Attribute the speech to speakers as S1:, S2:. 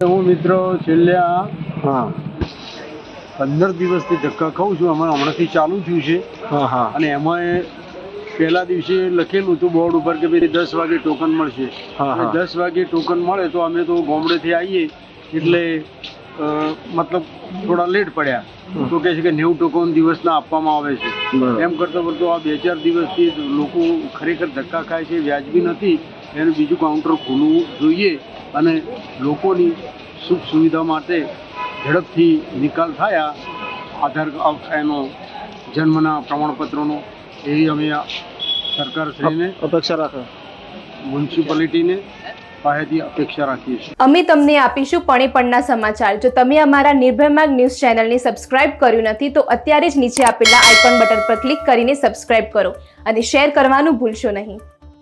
S1: હું મિત્રો છેલ્લા
S2: હા.
S1: પંદર દિવસથી ધક્કા ખાઉં છું. અમારે હમણાંથી ચાલુ થયું છે.
S2: હા હા.
S1: અને એમાં પહેલા દિવસે લખેલું હતું બોર્ડ ઉપર કે ભાઈ દસ વાગે ટોકન મળશે. દસ વાગે ટોકન મળે તો અમે તો ગોમડેથી આવીએ એટલે મતલબ થોડા લેટ પડ્યા. તો કહે છે કે નેવું ટોકન દિવસના આપવામાં આવે છે. એમ કરતાં કરતો આ બે ચાર દિવસથી લોકો ખરેખર ધક્કા ખાય છે. વ્યાજબી નથી. એનું બીજું કાઉન્ટર ખોલવું જોઈએ. અને લોકોની સુખ સુવિધા માટે ઝડપથી નિકાલ થયા આધાર એનો જન્મના પ્રમાણપત્રોનો એવી અમે સરકારશ્રીને
S2: અપેક્ષા રાખે.
S1: મ્યુનિસિપાલિટીને પાસેથી અપેક્ષા રાખીએ છીએ.
S3: અમે તમને આપીશું પણે પણના સમાચાર. જો તમે અમારા નિર્ભયમાર્ગ ન્યૂઝ ચેનલને સબસ્ક્રાઇબ કર્યું નથી તો અત્યારે જ નીચે આપેલા આઇકોન બટન પર ક્લિક કરીને સબસ્ક્રાઇબ કરો અને શેર કરવાનું ભૂલશો નહીં.